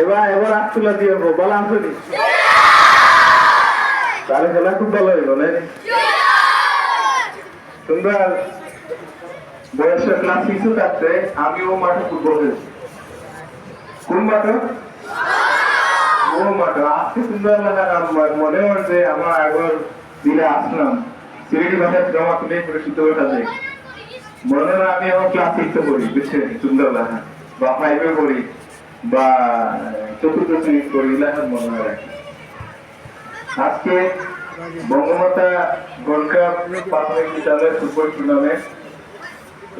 এবার এবার আট তুলা দিয়ে বলা আসনি তাহলে খেলা খুব ভালো হইল না তোমরা বয়সের ক্লাস সিক্সে থাকতে আমিও মাঠে ফুটবল খেলছি। কোন মাঠে? ও মাঠে। আজকে সুন্দর লাগা মনে হয় আমার একবার দিলে আসলাম। সিলেটি ভাষায় জমা তুলে করে শুদ্ধ ওঠা মনে হয় আমি আমার ক্লাস সিক্সে পড়ি, বুঝছেন? সুন্দর লাগা। বা ফাইভে পড়ি। বা চতুর্থ শ্রেণি পড়ি মনে রাখি আজকে বঙ্গমাতা গোল্ড কাপ প্রাথমিক বিদ্যালয়ের ফুটবল টুর্নামেন্ট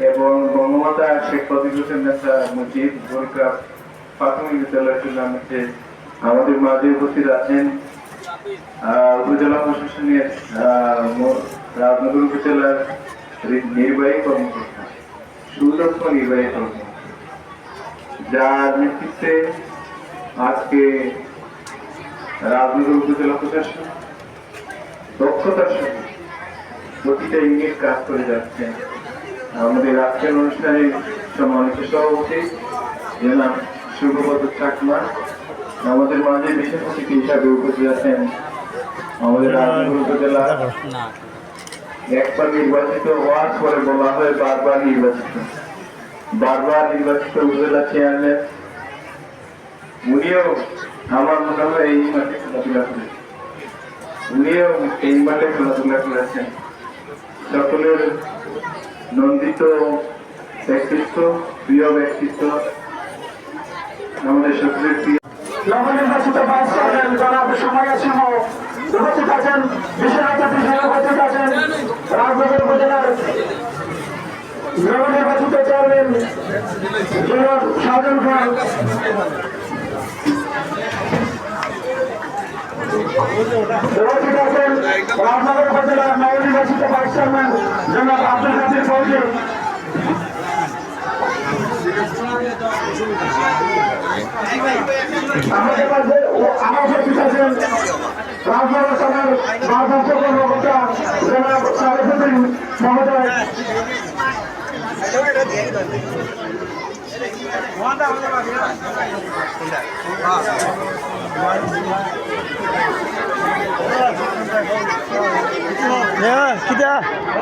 এবং বঙ্গমাতা শেখ হোসেন গোল্ড কাপ প্রাথমিক বিদ্যালয় টুর্নামেন্টে আমাদের মাঝে উপস্থিত আছেন উপজেলা প্রশাসনের রাজনগর উপজেলার নির্বাহী কর্মকর্তা সুদক্ষ নির্বাহী কর্মকর্তা। যার নেতৃত্বে আজকে রাজনগর উপজেলা প্রশাসন দক্ষতার সাথে প্রতিটা ইউনিট কাজ করে যাচ্ছে। আমাদের আজকের অনুষ্ঠানে সম্মানিত সভাপতি জেলা শুভপদ চাকমা আমাদের মাঝে বিশেষ অতিথি হিসাবে উপস্থিত আছেন আমাদের রাজনগর উপজেলা একবার নির্বাচিত হওয়ার পরে বলা হয় বারবার নির্বাচিত। বারবার নির্বাচিত উপজেলা চেয়ারম্যান উনিও আমার মনে হয় এই মাঠে খেলাধুলা করেছেন উনিও এই মাঠে খেলাধুলা করেছেন। সকলের নন্দিত ব্যক্তিত্ব, প্রিয় ব্যক্তিত্ব, আমাদের সকলের প্রিয়। উপস্থিত আছেন বিশেষ অতিথি উপস্থিত আছেন, রাজনগর উপজেলার নবনির্বাচিত চেয়ারম্যান জনাব সাজন খান উপস্থিত আছেন রাজনগর উপজেলার নবনির্বাচিত ভাইস চেয়ারম্যান জনাব আব্দুল হাসির ফৌজি। আমাদের মাঝে আমার উপস্থিত আছেন হ্যাঁ কিতা?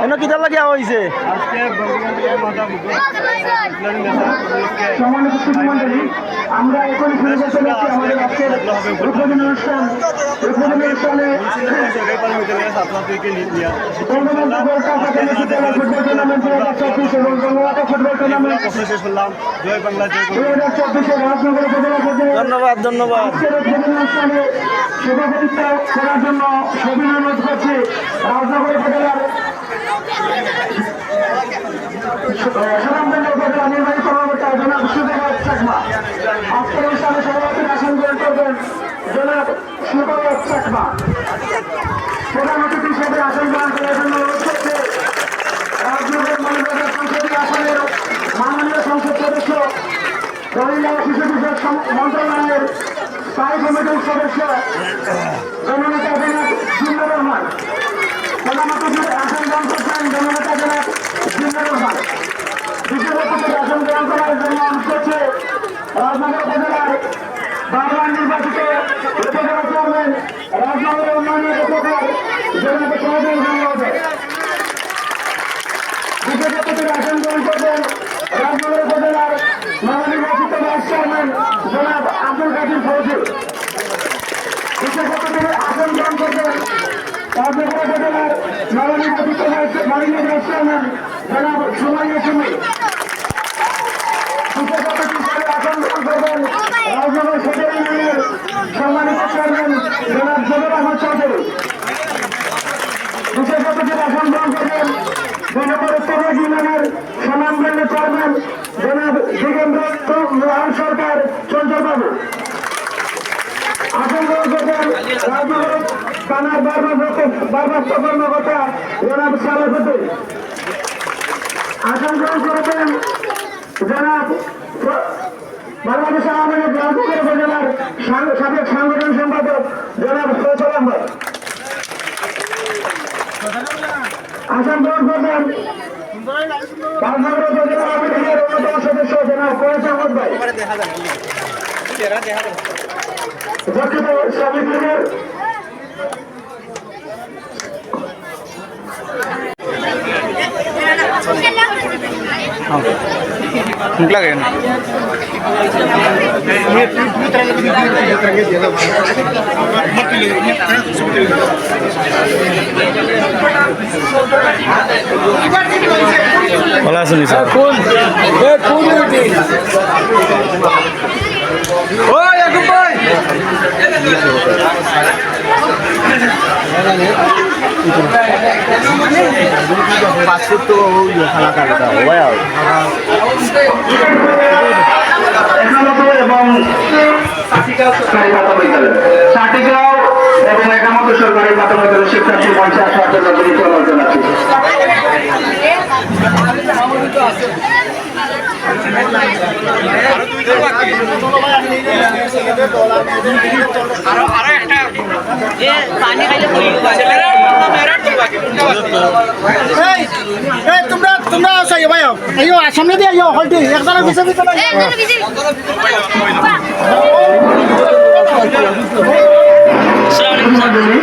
এনে কিতা লাগে হয়েছে আমরা এখনই শুরু করতে যাচ্ছি আমাদের আজকের উদ্বোধনী অনুষ্ঠান। উদ্বোধনী অনুষ্ঠানে বঙ্গবন্ধু গোল্ড কাপ একাডেমি বিদ্যালয় ফুটবল টুর্নামেন্ট দু হাজার চব্বিশ এবং বঙ্গমাতা ফুটবল টুর্নামেন্ট দুই হাজার চব্বিশের রাজনগর উপজেলা ধন্যবাদ ধন্যবাদ। আজকের উদ্বোধনী অনুষ্ঠানে সভাপতিত্ব করার জন্য করছি। রাজনগর উপজেলার সুনামগঞ্জ উপজেলা নির্বাহী কর্মকর্তা জনাব সুদেব চাকমা। আজকের অনুষ্ঠানে সভাপতির আসন গ্রহণ করবেন জনাব সুদেব চাকমা। প্রধান অতিথি মন্ত্রণালয়ের স্থায়ী কমিটির সদস্য, জননেতা জনাব জিল্লুর রহমান প্রধান অতিথির আসন গ্রহণ করছেন জননেতা জনাব জিল্লুর রহমান দ্বিতীয় অতিথির আসন গ্রহণ করার জন্য অনুরোধ করছে রাজনগর উপজেলার বারবার নির্বাচিত উপজেলা চেয়ারম্যান রাজনগর উন্নয়নের উপকার জনাব সহযোগী মহোদয় বিশেষজ্ঞদের আসন গ্রহণ করবেন রাজনগর উপজেলার নবনির্বাচিত ভাইস চেয়ারম্যান জনাব আব্দুল কাদির ফৌজি। বিশেষজ্ঞদের আসন গ্রহণ করবেন রাজনগর উপজেলার নবনির্বাচিত ভাইস চেয়ারম্যান জনাব সুমাইয়া সুমি বিশেষজ্ঞ হিসেবে আসন গ্রহণ করবেন রাজনগর সদর ইউনিয়নের সম্মানিত চেয়ারম্যান জনাব জবের আহমদ চৌধুরী বিশেষ অতিথির আসন গ্রহণ করবেন জনপদ উত্তর ইউনিয়নের সুনামগঞ্জ চেয়ারম্যান জনাব দিগেন্দ্র মোহন সরকার চঞ্চলবাবু আসন গ্রহণ করবেন রাজনগর থানার ভারপ্রাপ্ত ভারপ্রাপ্ত কর্মকর্তা জনাব সালেফুদ্দিন আসন গ্রহণ করবেন জনাব প্র- বাংলাদেশ আওয়ামী লীগ রাজনগর উপজেলার সাবেক সাংগঠনিক সম্পাদক জনাব ফৈসল আহমদ আসাম গ্রহণ করবেন অন্যতম সদস্য জনাব কয়েস আহমদ ভাই দুঃখিত শ্রমিক লীগের মুখ লাগে না ভালো আছেন স্যার একামত এবং সরকারি প্রাথমিক বিদ্যালয় সাটিগাঁও এবং একামত সরকারি প্রাথমিক শিক্ষার্থী মঞ্চে আসার জন্য বিনীত অনুরোধ জানাচ্ছি পানি খাইলে আইও সামনে দিয়ে হলটি একজনের পিছে মন্ডলী